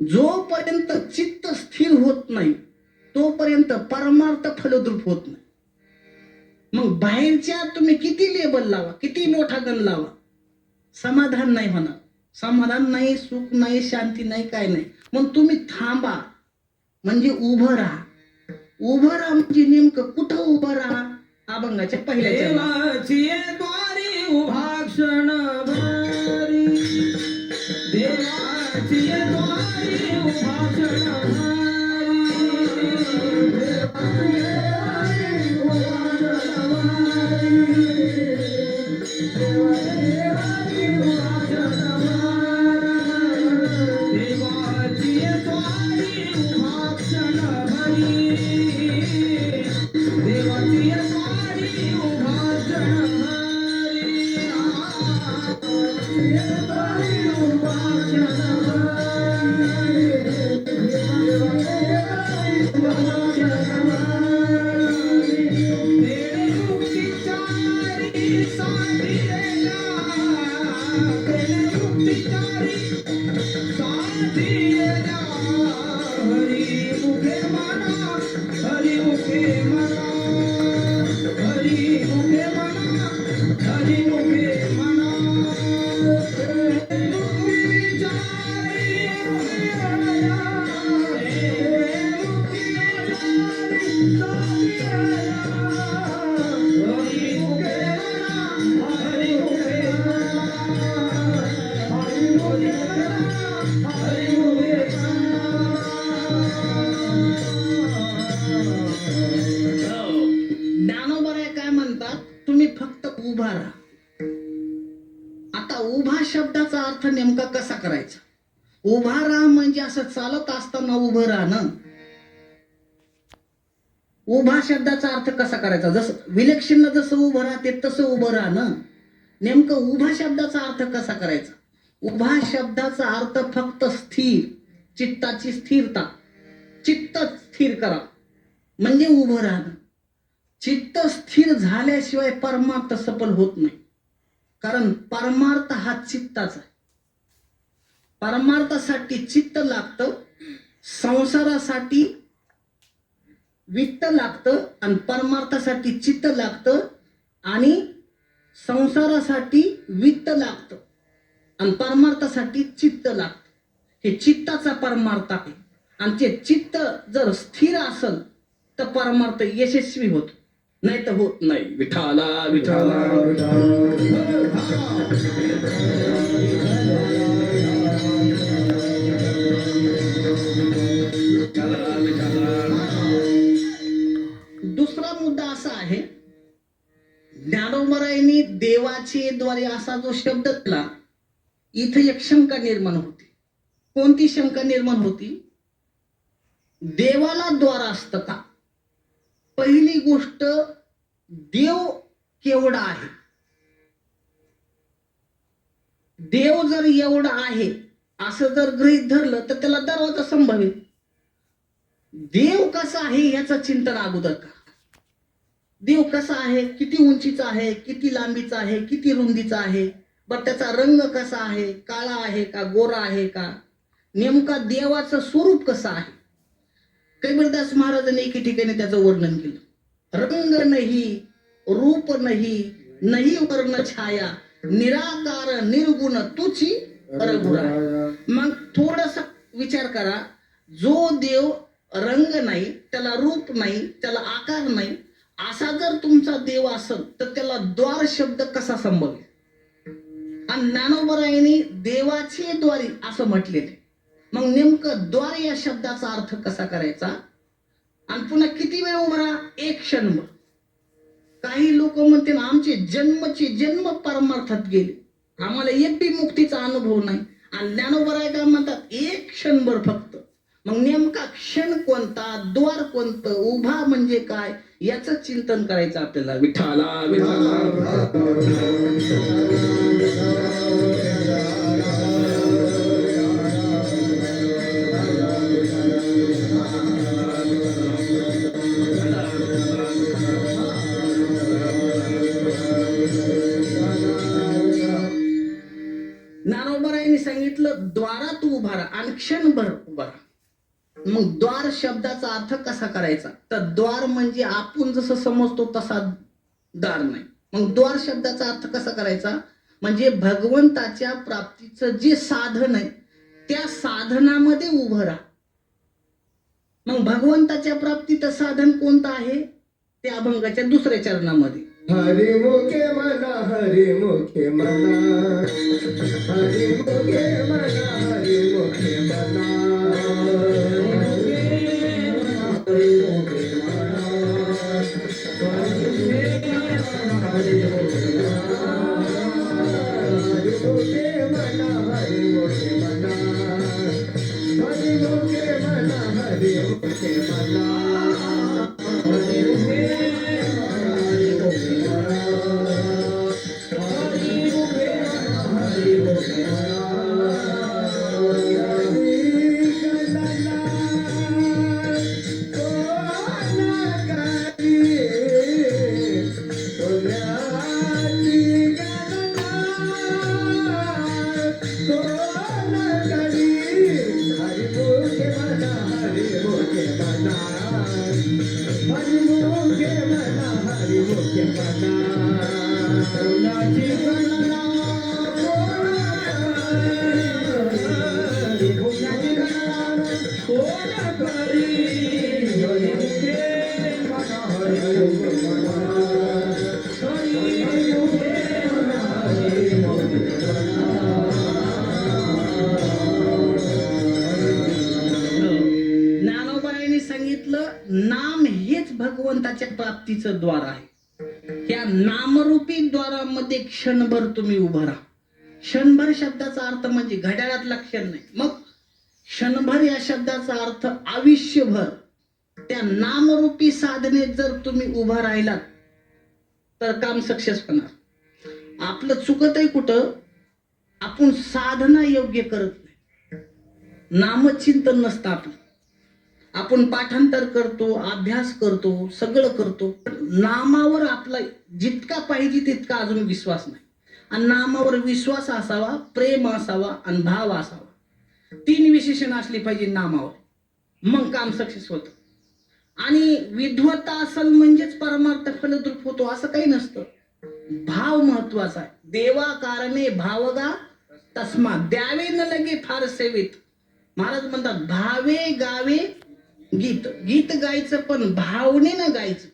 जोपर्यंत चित्त स्थिर होत नाही तोपर्यंत परमार्थ फलद्रूप होत नाही. मग बाहेरच्या तुम्ही किती लेबल लावा किती मोठा गण लावा? समाधान नाही होणार. समाधान नाही सुख नाही शांती नाही काय नाही. मग तुम्ही थांबा. म्हणजे उभं राहा. उभं राहा म्हणजे नेमकं कुठं उभं राहा? अभंगाच्या पहिल्या द्वारी उभा क्षण देवाची उभा राहा म्हणजे असं चालत असताना उभं राहणं उभा शब्दाचा अर्थ कसा करायचा? जसं विलक्षण जसं उभं राहते तसं उभं राहणं नेमकं उभा शब्दाचा अर्थ कसा करायचा? उभा शब्दाचा अर्थ फक्त स्थिर चित्ताची स्थिरता. चित्त स्थिर करा. म्हणजे उभं राहणं चित्त स्थिर झाल्याशिवाय परमार्थ सफल होत नाही. कारण परमार्थ हा चित्ताचा आहे. परमार्थासाठी चित्त लागतं संसारासाठी वित्त लागतं आणि परमार्थासाठी चित्त लागतं आणि संसारासाठी वित्त लागतं आणि परमार्थासाठी चित्त लागतं. हे चित्ताचा परमार्थ आहे. आणि ते चित्त जर स्थिर असेल तर परमार्थ यशस्वी होतो. नाही तर होत नाही. विठाला विठाला देवाचे द्वारे असा जो शब्द दिला इथे एक शंका निर्माण होती. कोणती शंका निर्माण होती? देवाला द्वार असतं का पहिली गोष्ट देव केवढा आहे? देव जर एवढा आहे असं जर गृहीत धरलं तर त्याला दरवाजा संभवेल. देव कसा आहे याचं चिंतन अगोदर का देव कसा आहे? किती उंचीचा आहे? किती लांबीचा आहे? किती रुंदीचा आहे? बट त्याचा रंग कसा आहे? काळा आहे का? गोरा आहे का? नेमका देवाचं स्वरूप कसं आहे? कबीरदास महाराजांनी एके ठिकाणी त्याचं वर्णन केलं. रंग नाही रूप नाही नाही वर्ण छाया निराकार निर्गुण तुची रघुरा मग थोडस विचार करा. जो देव रंग नाही त्याला रूप नाही त्याला आकार नाही असा जर तुमचा देव असेल तर त्याला द्वार शब्द कसा संभवेल? आणि ज्ञानोबरायांनी देवाचे द्वारी असं म्हटलेले मग नेमकं द्वार या शब्दाचा अर्थ कसा करायचा? आणि पुन्हा किती वेळ उभा राहा? एक क्षणभर काही लोक म्हणतील आमचे जन्मचे जन्म परमार्थात गेले. आम्हाला एक बी मुक्तीचा अनुभव नाही. आणि ज्ञानोबराय काय म्हणतात? एक क्षणभर फक्त मग नेमका क्षण कोणता द्वार कोणतं उभा म्हणजे काय याच चिंतन करायचं आपल्याला. विठाला विठाला ज्ञानोबरायांनी सांगितलं द्वारात उभा राहा. आणि क्षणभर मग द्वार शब्दाचा अर्थ कसा करायचा? तर द्वार म्हणजे आपण जसं समजतो तसा दार नाही. मग द्वार शब्दाचा अर्थ कसा करायचा? म्हणजे भगवंताच्या प्राप्तीचं जे साधन आहे त्या साधनामध्ये उभं राहा. मग भगवंताच्या प्राप्तीचं साधन कोणतं आहे? ते अभंगाच्या दुसऱ्या चरणामध्ये. हरि मुखे मना हरि मुखे मना हरि मुखे मना हरि मुखे मना हरि मुखे मना हरि मुखे मना Amen. प्राप्तीचं द्वार आहे. या नामरूपी द्वारामध्ये क्षणभर तुम्ही उभं राहा. क्षणभर शब्दाचा अर्थ म्हणजे घड्याळातला क्षण नाही. मग क्षणभर या शब्दाचा अर्थ आयुष्यभर त्या नामरूपी साधनेत जर तुम्ही उभा राहिलात तर काम सक्सेस होणार. आपलं चुकतही कुठं? आपण साधना योग्य करत नाही. नामचिंतन नसतं आपलं. आपण पाठांतर करतो अभ्यास करतो सगळं करतो. पण नामावर आपला जितका पाहिजे तितका अजून विश्वास नाही. आणि नामावर विश्वास असावा प्रेम असावा आणि भाव असावा. तीन विशेषण असली पाहिजे नामावर. मग काम सक्सेस होतं. आणि विद्वत्ता असल म्हणजेच परमार्थ फलद्रूप होतो असं काही नसतं. भाव महत्त्वाचा आहे. देवा कारणे भावगा तस्मा. द्यावे न लगे फार सेवित. महाराज म्हणतात भावे गावे गीत गीत गायचं पण भावनेनं गायचं.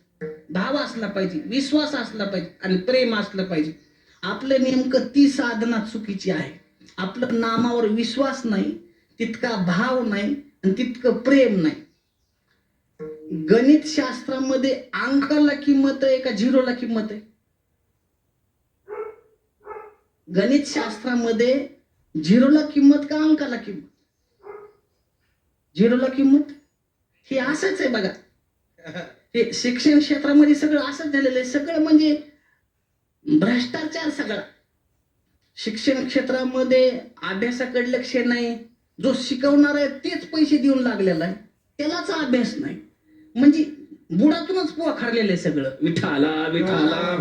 भाव असला पाहिजे विश्वास असला पाहिजे आणि प्रेम असलं पाहिजे. आपलं नेमकं ती साधना चुकीची आहे. आपलं नामावर विश्वास नाही तितका भाव नाही आणि तितकं प्रेम नाही. गणित शास्त्रामध्ये अंकाला किंमत आहे का झिरोला किंमत आहे? गणित शास्त्रामध्ये झिरोला किंमत का अंकाला किंमत? झिरोला किंमत? हे असंच आहे बघा. हे शिक्षण क्षेत्रामध्ये सगळं असंच झालेलं आहे. सगळं म्हणजे भ्रष्टाचार सगळा. शिक्षण क्षेत्रामध्ये अभ्यासाकडे लक्ष नाही. जो शिकवणार आहे तेच पैसे देऊन लागलेला आहे. त्यालाच अभ्यास नाही. म्हणजे बुडातूनच पोखारलेलं आहे सगळं. विठाला विठाला.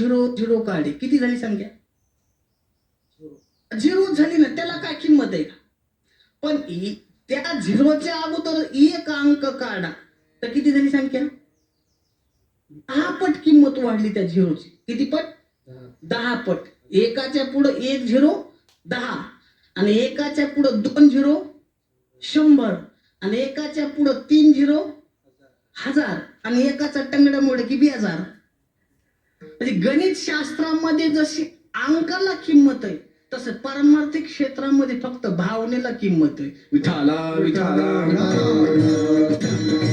झिरो झिरो काढली. किती झाली संख्या? झिरो झाली ना त्याला काय किंमत आहे? का पण त्या झिरोच्या अगोदर एक अंक काढा. तर किती झाली संख्या? दहा पट किंमत वाढली त्या झिरोची. किती पट? दहा पट. एकाच्या पुढं एक झिरो दहा. आणि एकाच्या पुढं दोन झिरो शंभर. आणि एकाच्या पुढं तीन झिरो हजार. आणि एकाचा टंगड्यामुळे की बी हजार. म्हणजे गणित शास्त्रामध्ये जशी अंकाला किंमत आहे तसं पारमार्थिक क्षेत्रामध्ये फक्त भावनेला किंमत आहे विठाला विठाला विठाला.